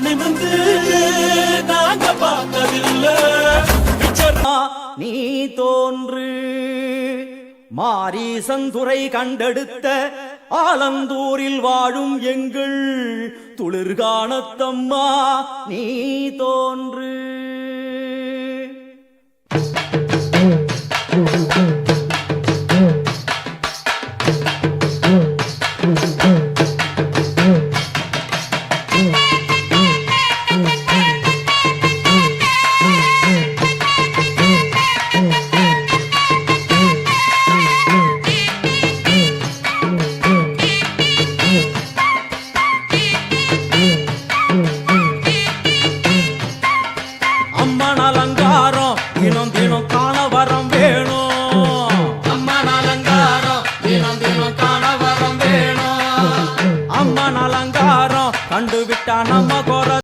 நிமிந்து நாங்க பார்த்ததில்லை நீ தோன்று மாரீசந்துரை கண்டெடுத்த ஆலந்தூரில் வாழும் எங்கள் துளிர்காணத்தம்மா நீ தோன்று Mm-hmm. அம்மன் அலங்காரம் கண்டு விட்டா நம்ம குறை